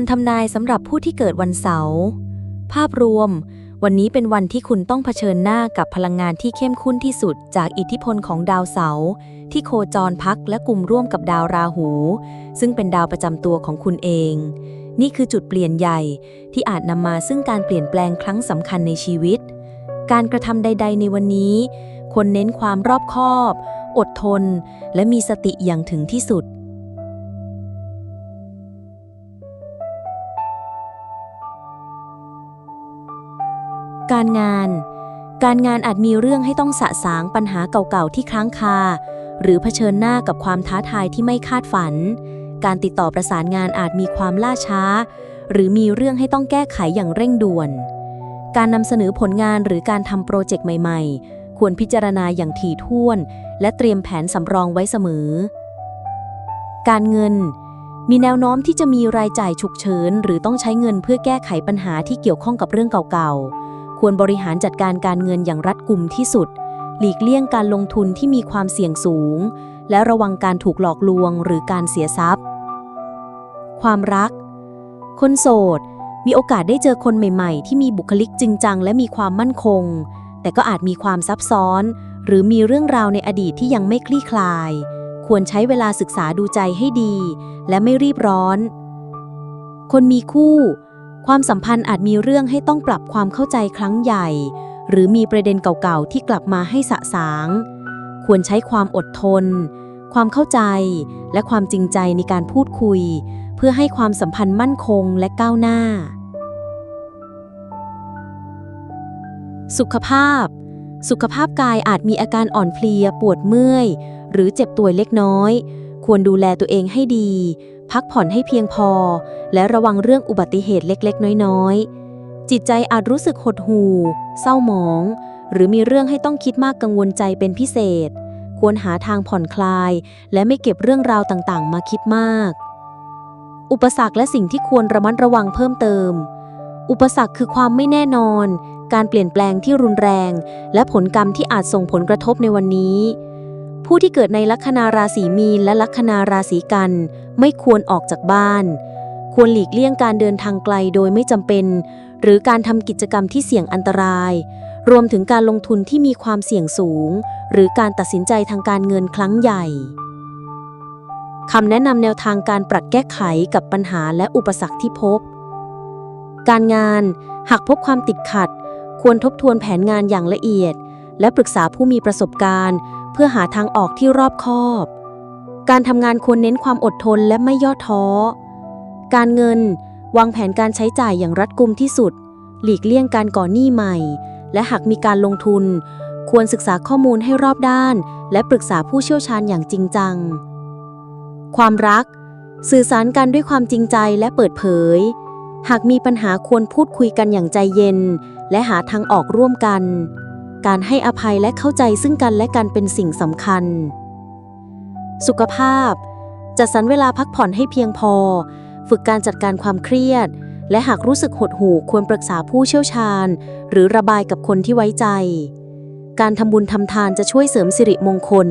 ำทำนายสำหรับผู้ที่เกิดวันเสาร์ภาพรวม วันนี้เป็นวันที่คุณต้องเผชิญหน้ากับพลังงานที่เข้มข้นที่สุด จากอิทธิพลของดาวเสาร์ที่โคจรพักและกลุ่มร่วมกับดาวราหู ซึ่งเป็นดาวประจำตัวของคุณเอง นี่คือจุดเปลี่ยนใหญ่ที่อาจนำมาซึ่งการเปลี่ยนแปลงครั้งสำคัญในชีวิต การกระทำใด ๆ ในวันนี้ควรเน้นความรอบคอบ อดทน และมีสติอย่างถึงที่สุด การงาน การงานอาจมีเรื่องให้ต้องสะสางปัญหาเก่าๆที่ค้างคา หรือเผชิญหน้ากับความท้าทายที่ไม่คาดฝัน การติดต่อประสานงานอาจมีความล่าช้า หรือมีเรื่องให้ต้องแก้ไขอย่างเร่งด่วน การนำเสนอผลงานหรือการทำโปรเจกต์ใหม่ๆ ควรพิจารณาอย่างถี่ถ้วน และเตรียมแผนสำรองไว้เสมอ การเงินมีแนวโน้มที่จะมีรายจ่ายฉุกเฉิน หรือต้องใช้เงินเพื่อแก้ไขปัญหาที่เกี่ยวข้องกับเรื่องเก่าๆ ควรบริหารจัดการการเงินอย่างรัดกุมที่สุด หลีกเลี่ยงการลงทุนที่มีความเสี่ยงสูง และระวังการถูกหลอกลวงหรือการเสียทรัพย์ ความรัก คนโสด มีโอกาสได้เจอคนใหม่ๆ ที่มีบุคลิกจริงจังและมีความมั่นคง แต่ก็อาจมีความซับซ้อน หรือมีเรื่องราวในอดีตที่ยังไม่คลี่คลาย ควรใช้เวลาศึกษาดูใจให้ดี และไม่รีบร้อน คนมีคู่ ความสัมพันธ์อาจมีเรื่องให้ต้องปรับความเข้าใจครั้งใหญ่ หรือมีประเด็นเก่าๆ ที่กลับมาให้สะสาง ควรใช้ความอดทน ความเข้าใจ และความจริงใจในการพูดคุย เพื่อให้ความสัมพันธ์มั่นคงและก้าวหน้า สุขภาพ สุขภาพกายอาจมีอาการอ่อนเพลีย ปวดเมื่อย หรือเจ็บตัวเล็กน้อย ควรดูแลตัวเองให้ดีพักผ่อนให้เพียงพอ และระวังเรื่องอุบัติเหตุเล็กๆ น้อยๆ จิตใจอาจรู้สึกหดหู่ เศร้าหมอง หรือมีเรื่องให้ต้องคิดมากกังวลใจเป็นพิเศษ ควรหาทางผ่อนคลาย และไม่เก็บเรื่องราวต่างๆ มาคิดมาก อุปสรรคและสิ่งที่ควรระมัดระวังเพิ่มเติม อุปสรรคคือความไม่แน่นอน การเปลี่ยนแปลงที่รุนแรง และผลกรรมที่อาจส่งผลกระทบในวันนี้ ผู้ที่เกิดในลัคนาราศีมีนและลัคนาราศีกัน ไม่ควรออกจากบ้าน ควรหลีกเลี่ยงการเดินทางไกลโดยไม่จำเป็น หรือการทำกิจกรรมที่เสี่ยงอันตราย รวมถึงการลงทุนที่มีความเสี่ยงสูง หรือการตัดสินใจทางการเงินครั้งใหญ่คำแนะนำแนวทางการปรับแก้ไขกับปัญหาและอุปสรรคที่พบ การงาน หากพบความติดขัด ควรทบทวนแผนงานอย่างละเอียด และปรึกษาผู้มีประสบการณ์ เพื่อหาทางออกที่รอบคอบ การทำงานควรเน้นความอดทนและไม่ย่อท้อ การเงิน วางแผนการใช้จ่ายอย่างรัดกุมที่สุด หลีกเลี่ยงการก่อหนี้ใหม่ และหากมีการลงทุน ควรศึกษาข้อมูลให้รอบด้าน และปรึกษาผู้เชี่ยวชาญอย่างจริงจัง ความรัก สื่อสารกันด้วยความจริงใจและเปิดเผย หากมีปัญหาควรพูดคุยกันอย่างใจเย็น และหาทางออกร่วมกัน การให้อภัยและเข้าใจซึ่งกันและกันเป็นสิ่งสำคัญ สุขภาพ จัดสรรเวลาพักผ่อนให้เพียงพอ ฝึกการจัดการความเครียด และหากรู้สึกหดหู่ควรปรึกษาผู้เชี่ยวชาญ หรือระบายกับคนที่ไว้ใจ การทำบุญทำทานจะช่วยเสริมสิริมงคล